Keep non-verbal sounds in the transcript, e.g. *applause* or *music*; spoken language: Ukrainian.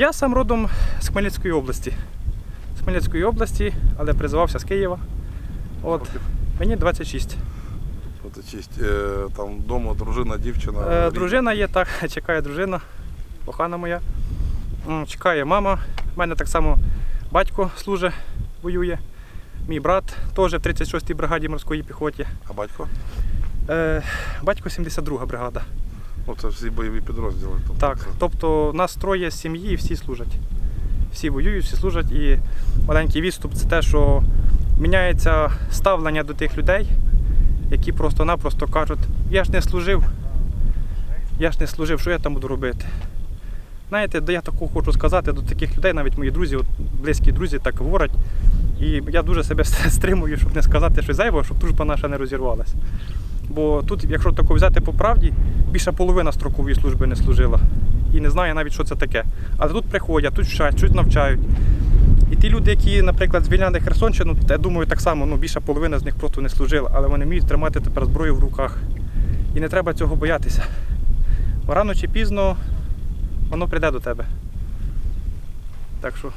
Я сам родом з Хмельницької області. З Хмельницької області, але призивався з Києва. От, Років? мені 26. От честь. Е, там вдома дружина, дівчина. Е, дружина є, так, *laughs* чекає дружина, кохана моя. Чекає мама. У мене так само батько служить, воює. Мій брат теж в 36-й бригаді морської піхоті. А батько? Е, батько 72 бригада. Ну, це всі бойові підрозділи. Тобто Так, це- тобто нас троє з сім'ї і всі служать. Всі воюють, всі служать. І маленький відступ це те, що міняється ставлення до тих людей, які просто-напросто кажуть, я ж не служив, я ж не служив, що я там буду робити. Знаєте, да я такого хочу сказати до таких людей, навіть мої друзі, от, близькі друзі так говорять. І я дуже себе *laughs* стримую, щоб не сказати щось зайвого, щоб дружба наша не розірвалася. Бо тут, якщо тако взяти по правді, більша половина строкової служби не служила. І не знає навіть, що це таке. Але тут приходять, тут вчать, тут навчають. І ті люди, які, наприклад, звільняли Херсонщину, я думаю, так само ну, більша половина з них просто не служила, але вони вміють тримати тепер зброю в руках. І не треба цього боятися. Бо рано чи пізно воно прийде до тебе. Так що